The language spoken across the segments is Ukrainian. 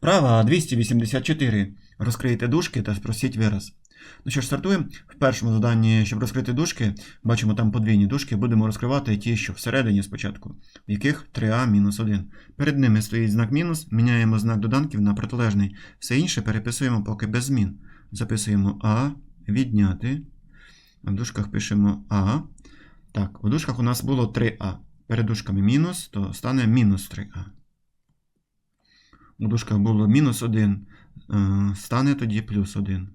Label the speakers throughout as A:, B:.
A: Вправа 284. Розкрийте дужки та спросіть вираз. Ну що ж, стартуємо. В першому заданні, щоб розкрити дужки, бачимо там подвійні дужки, будемо розкривати ті, що всередині спочатку, в яких 3а-1. Перед ними стоїть знак мінус, міняємо знак доданків на протилежний. Все інше переписуємо поки без змін. Записуємо А, відняти. В дужках пишемо А. Так, у дужках у нас було 3а. Перед дужками мінус, то стане мінус 3а. Дужках було мінус 1, е, стане тоді плюс 1.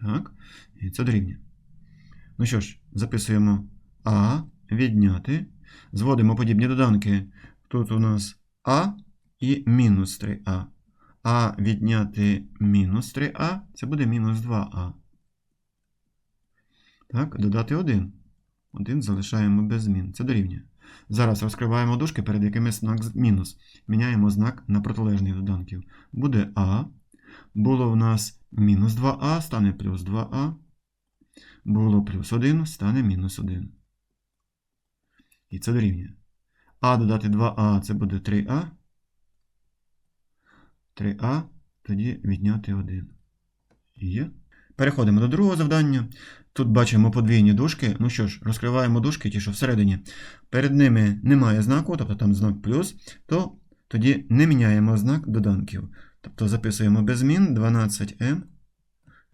A: Так, і це дорівнює. Ну що ж, записуємо А, відняти. Зводимо подібні доданки. Тут у нас А і мінус 3а. А відняти мінус 3а, це буде мінус 2а. Так, додати 1. 1 залишаємо без змін. Це дорівнює. Зараз розкриваємо дужки, перед якими знак мінус. Міняємо знак на протилежний доданків. Буде А. Було в нас мінус 2а, стане плюс 2а. Було плюс 1, стане мінус 1. І це дорівнює. А додати 2а це буде 3а. 3а, тоді відняти 1. Є. Переходимо до другого завдання. Тут бачимо подвійні дужки. Ну що ж, розкриваємо дужки, ті, що всередині. Перед ними немає знаку, тобто там знак плюс, то тоді не міняємо знак доданків. Тобто записуємо без змін 12m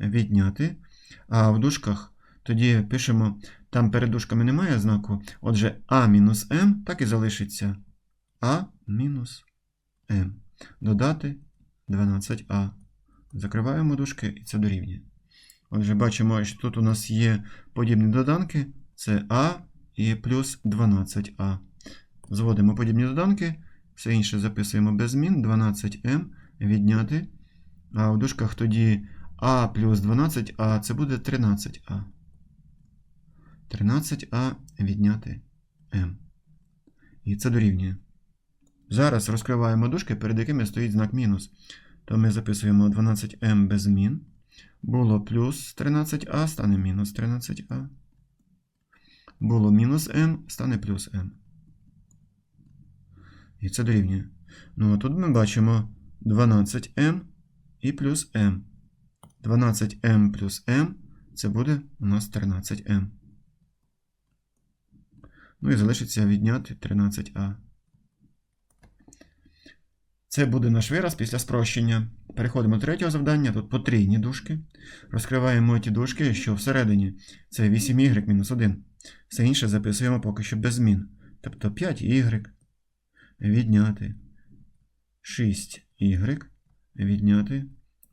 A: відняти. А в дужках тоді пишемо, там перед дужками немає знаку. Отже, а мінус m так і залишиться а мінус m. Додати 12а. Закриваємо дужки і це дорівнює. Отже, бачимо, що тут у нас є подібні доданки. Це А і плюс 12а. Зводимо подібні доданки. Все інше записуємо без змін. 12m відняти. А в дужках тоді А плюс 12а це буде 13а. 13а відняти m. І це дорівнює. Зараз розкриваємо дужки, перед якими стоїть знак мінус. То ми записуємо 12m без змін. Було плюс 13а, стане мінус 13а. Було мінус m, стане плюс m. І це дорівнює. Ну, а тут ми бачимо 12m і плюс m. 12m плюс m це буде у нас 13m. Ну і залишиться відняти 13а. Це буде наш вираз після спрощення. Переходимо до третього завдання. Тут потрійні дужки. Розкриваємо ті дужки, що всередині. Це 8y мінус 1. Все інше записуємо поки що без змін. Тобто 5y відняти 6y відняти.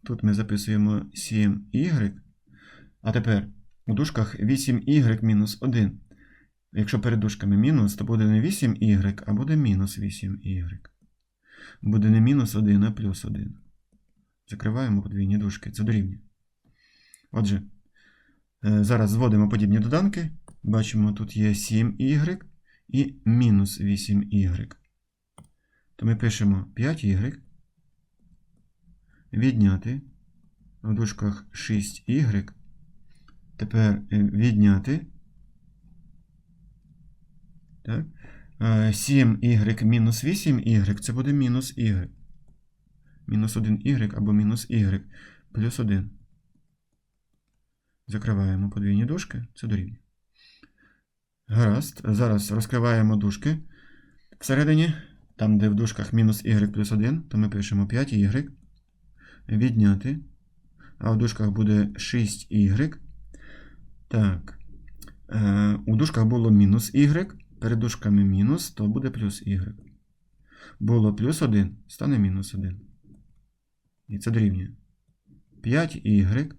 A: Тут ми записуємо 7y. А тепер у дужках 8y мінус 1. Якщо перед дужками мінус, то буде не 8y, а буде мінус 8y. Буде не мінус 1, а плюс 1. Закриваємо подвійні дужки. Це дорівнює. Отже, е, зараз зводимо подібні доданки. Бачимо, тут є 7y і мінус 8y. То ми пишемо 5y. Відняти. В дужках 6y. Тепер е, відняти. Так. 7y мінус 8y це буде мінус y. Мінус 1y або мінус y плюс 1. Закриваємо подвійні дужки. Це дорівнює. Гаразд. Зараз розкриваємо дужки. Всередині, там, де в дужках мінус y плюс 1, то ми пишемо 5y. Відняти. А в дужках буде 6y. Так. Е, у дужках було мінус y. Перед дужками мінус, то буде плюс y. Було плюс 1, стане мінус 1. І це дорівнює. 5y.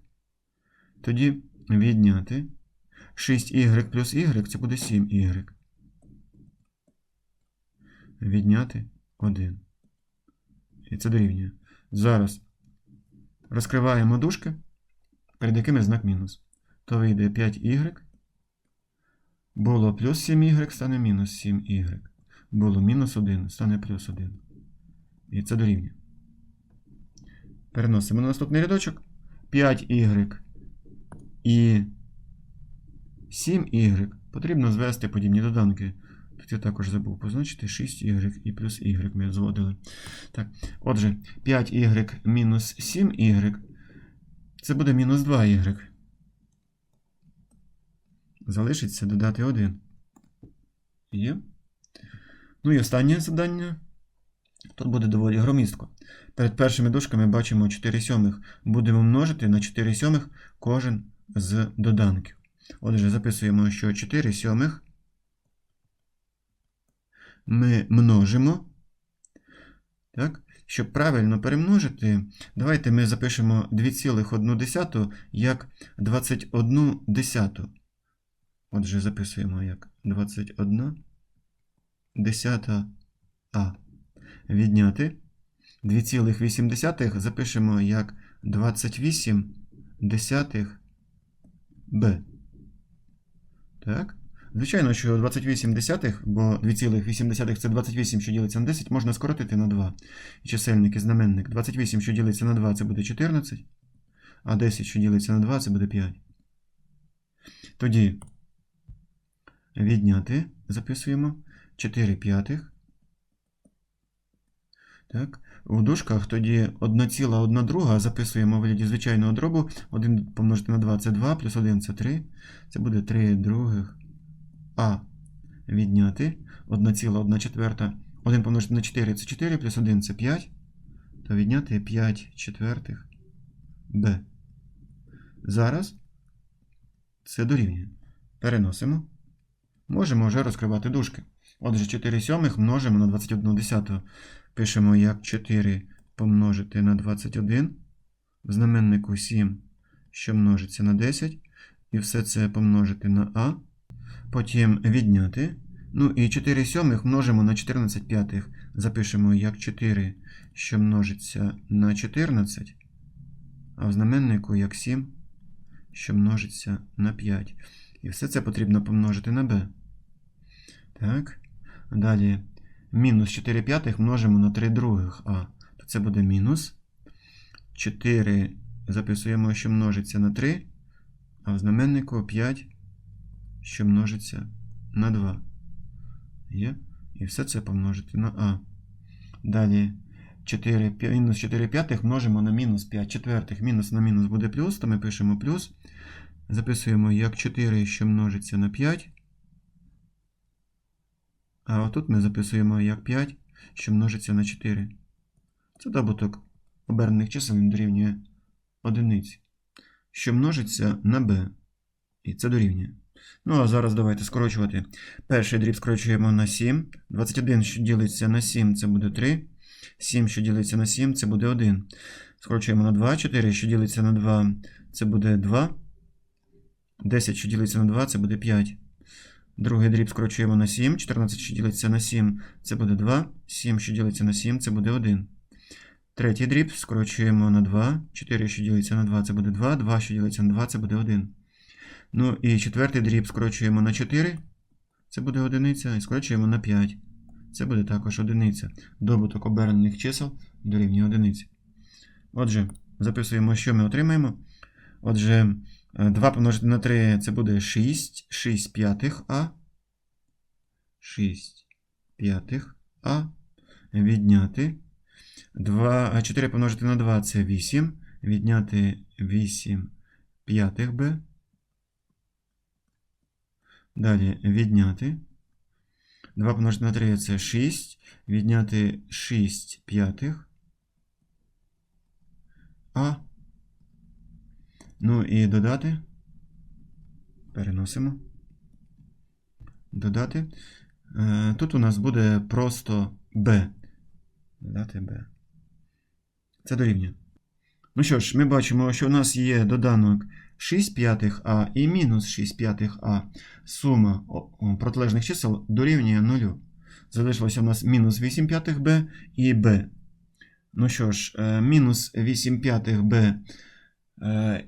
A: Тоді відняти. 6y плюс y це буде 7y. Відняти 1. І це дорівнює. Зараз розкриваємо дужки, перед якими знак мінус. То вийде 5y. Було плюс 7y, стане мінус 7y. Було мінус 1, стане плюс 1. І це дорівнює. Переносимо на наступний рядочок. 5y і 7y. Потрібно звести подібні доданки. Тут я також забув позначити 6y і плюс y ми зводили. Так. Отже, 5y мінус 7y. Це буде мінус 2y. Залишиться додати 1. Є. Ну і останнє завдання. Тут буде доволі громістко. Перед першими дужками бачимо 4 сьомих. Будемо множити на 4 сьомих кожен з доданків. Отже, записуємо, що 4 сьомих ми множимо. Так? Щоб правильно перемножити, давайте ми запишемо 2,1 як 21 десяту. Отже, записуємо як 21 десята А. Відняти 2,8 запишемо як 28 десятих Б. Так? Звичайно, що 28 десятих, бо 2,8 це 28, що ділиться на 10, можна скоротити на 2. І чисельник і знаменник. 28, що ділиться на 2, це буде 14, а 10, що ділиться на 2, це буде 5. Тоді відняти записуємо 4 п'ятих. Так. У дужках тоді 1,1 друга записуємо у вигляді звичайного дробу. 1 помножити на 2 це 2, плюс 1 це 3. Це буде 3 других. А відняти 1,1 четверта. 1 помножити на 4 це 4, плюс 1 це 5. То відняти 5 четвертих Б. Зараз це дорівнює. Переносимо. Можемо вже розкривати дужки. Отже, 4 сьомих множимо на 21 десяту. Пишемо як 4 помножити на 21. В знаменнику 7, що множиться на 10. І все це помножити на А. Потім відняти. Ну і 4 сьомих множимо на 14 п'ятих. Запишемо як 4, що множиться на 14. А в знаменнику як 7, що множиться на 5. І все це потрібно помножити на b. Так. Далі мінус 4 п'ятих множимо на 3 других а. То це буде мінус. 4 записуємо, що множиться на 3, а в знаменнику 5, що множиться на 2. Є? І все це помножити на а. Далі 4, мінус 4 п'ятих множимо на мінус 5 четвертих. Мінус на мінус буде плюс, то ми пишемо плюс. Записуємо як 4, що множиться на 5. А отут ми записуємо як 5, що множиться на 4. Це добуток обернених чисел дорівнює одиниці. Що множиться на b. І це дорівнює. Ну, а зараз давайте скорочувати. Перший дріб скорочуємо на 7. 21, що ділиться на 7, це буде 3. 7, що ділиться на 7, це буде 1. Скорочуємо на 2. 4, що ділиться на 2, це буде 2. 10, що ділиться на 2, це буде 5. Другий дріб скорочуємо на 7. 14, що ділиться на 7, це буде 2. 7, що ділиться на 7, це буде 1. Третій дріб скорочуємо на 2. 4, що ділиться на 2, це буде 2. 2, що ділиться на 2, це буде 1. Ну і четвертий дріб скорочуємо на 4. Це буде одиниця. І скорочуємо на 5. Це буде також одиниця. Добуток обернених чисел дорівнює одиниці. Отже, записуємо, що ми отримаємо. Отже, 2 помножити на 3 це буде 6. 6 п'ятих А. 6 п'ятих А. Відняти. 2, 4 помножити на 2 це 8. Відняти 8 п'ятих Б. Далі відняти. 2 помножити на 3 це 6. Відняти 6 п'ятих. А. Ну і додати. Переносимо. Додати. Е, Тут у нас буде просто b. Додати b. Це дорівнює. Ну що ж, ми бачимо, що у нас є доданок 6 п'ятих А і мінус 6 п'ятих А. Сума протилежних чисел дорівнює 0. Залишилося у нас мінус 8 п'ятих Б і Б. Ну що ж, е, мінус 8 п'ятих Б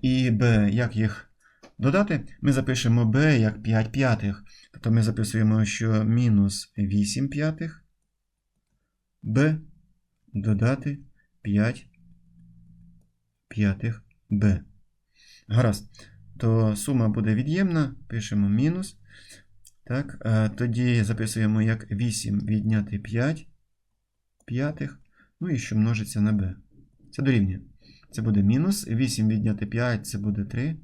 A: і Б, як їх додати? Ми запишемо Б як 5 п'ятих. Тобто ми записуємо, що мінус 8 п'ятих Б додати 5 п'ятих Б. Гаразд. То сума буде від'ємна, пишемо мінус. Так, е, тоді записуємо як 8 відняти 5 п'ятих, ну і що множиться на b. Це дорівнює. Це буде мінус 8 відняти 5, це буде 3.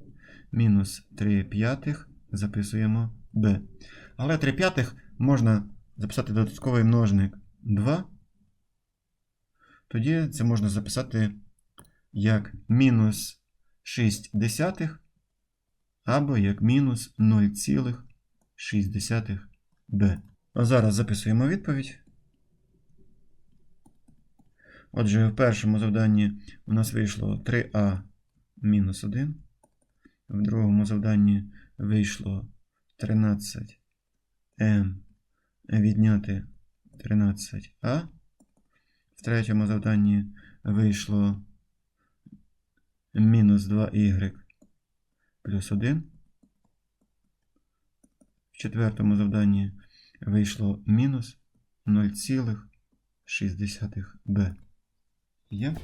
A: Мінус 3 п'ятих записуємо b. Але 3 п'ятих можна записати додатковий множник 2. Тоді це можна записати як мінус 6 десятих або як мінус 0,6 b. А зараз записуємо відповідь. Отже, в першому завданні у нас вийшло 3а мінус 1. В другому завданні вийшло 13m відняти 13а. В третьому завданні вийшло мінус 2y плюс 1. В четвертому завданні вийшло мінус 0,6b. Є?